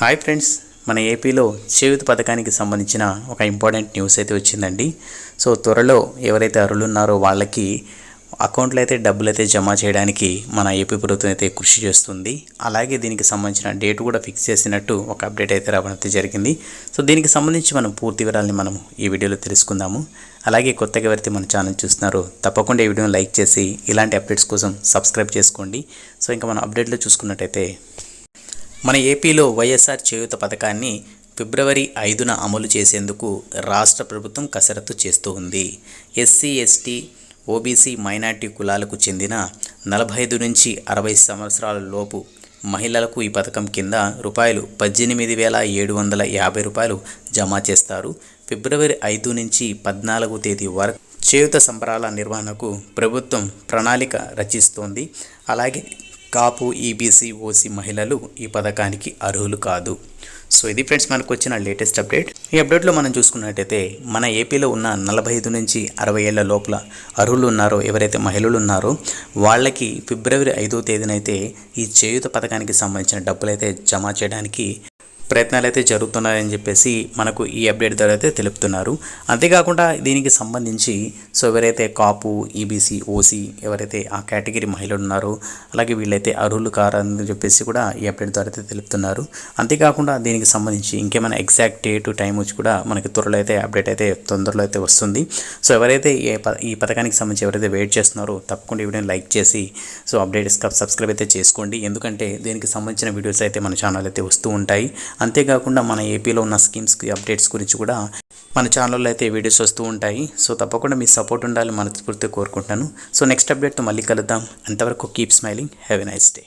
Hi friends మన ఏపీలో చేయూత పథకానికి సంబంధించిన ఒక ఇంపార్టెంట్ న్యూస్ అయితే వచ్చిందండి. సో త్వరలో ఎవరైతే అర్హులున్నారో వాళ్ళకి అకౌంట్లో అయితే డబ్బులు అయితే జమ చేయడానికి మన ఏపీ ప్రభుత్వం అయితే కృషి చేస్తుంది. అలాగే దీనికి సంబంధించిన డేట్ కూడా ఫిక్స్ చేసినట్టు ఒక అప్డేట్ అయితే రావడం జరిగింది. సో దీనికి సంబంధించి మనం పూర్తి వివరాలని మనం ఈ వీడియోలో తెలుసుకుందాము. అలాగే కొత్తగా ఎవరైతే మన ఛానల్ చూస్తున్నారో తప్పకుండా ఈ వీడియోని లైక్ చేసి ఇలాంటి అప్డేట్స్ కోసం సబ్స్క్రైబ్ చేసుకోండి. సో ఇంకా మనం అప్డేట్లో చూసుకున్నట్టయితే మన ఏపీలో వైఎస్ఆర్ చేయూత పథకాన్ని ఫిబ్రవరి ఐదున అమలు చేసేందుకు రాష్ట్ర ప్రభుత్వం కసరత్తు చేస్తూ ఉంది. ఎస్సీ ఎస్టీ ఓబీసీ మైనార్టీ కులాలకు చెందిన నలభై ఐదు నుంచి అరవై సంవత్సరాల లోపు మహిళలకు ఈ పథకం కింద రూపాయలు పద్దెనిమిది వేల ఏడు వందల యాభై రూపాయలు జమ చేస్తారు. ఫిబ్రవరి ఐదు నుంచి పద్నాలుగు తేదీ వరకు చేయుత సంబరాల నిర్వహణకు ప్రభుత్వం ప్రణాళిక రచిస్తోంది. అలాగే కాపు ఈబీసీ ఓసీ మహిళలు ఈ పథకానికి అర్హులు కాదు. సో ఇది ఫ్రెండ్స్ మనకు వచ్చిన లేటెస్ట్ అప్డేట్. ఈ అప్డేట్లో మనం చూసుకున్నట్టయితే మన ఏపీలో ఉన్న నలభై ఐదు నుంచి అరవై ఏళ్ళ లోపల అర్హులు ఉన్నారో ఎవరైతే మహిళలు ఉన్నారో వాళ్ళకి ఫిబ్రవరి ఐదో తేదీనైతే ఈ చేయుత పథకానికి సంబంధించిన డబ్బులైతే జమ చేయడానికి ప్రయత్నాలు అయితే జరుగుతున్నాయని చెప్పేసి మనకు ఈ అప్డేట్ ద్వారా అయితే తెలుపుతున్నారు. అంతేకాకుండా దీనికి సంబంధించి సో ఎవరైతే కాపు ఈబీసీ ఓసీ ఎవరైతే ఆ కేటగిరీ మహిళలు ఉన్నారో అలాగే వీళ్ళైతే అర్హులు కారని చెప్పేసి కూడా ఈ అప్డేట్ ద్వారా అయితే తెలుపుతున్నారు. అంతేకాకుండా దీనికి సంబంధించి ఇంకేమైనా ఎగ్జాక్ట్ డేట్ టైం వచ్చి కూడా మనకి త్వరలో అయితే అప్డేట్ అయితే తొందరలో అయితే వస్తుంది. సో ఎవరైతే ఈ ప- ఈ పథకానికి సంబంధించి ఎవరైతే వెయిట్ చేస్తున్నారో తప్పకుండా ఈ వీడియోని లైక్ చేసి సో అప్డేట్ సబ్స్క్రైబ్ అయితే చేసుకోండి. ఎందుకంటే దీనికి సంబంధించిన వీడియోస్ అయితే మన ఛానల్ అయితే వస్తూ ఉంటాయి. అంతేకాకుండా మన ఏపీలో ఉన్న స్కీమ్స్కి అప్డేట్స్ గురించి కూడా మన ఛానల్లో అయితే వీడియోస్ వస్తూ ఉంటాయి. సో తప్పకుండా మీ సపోర్ట్ ఉండాలి మనస్ఫూర్తిగా కోరుకుంటున్నాను. సో నెక్స్ట్ అప్డేట్తో మళ్ళీ కలుద్దాం. అంతవరకు keep smiling. Have a nice day.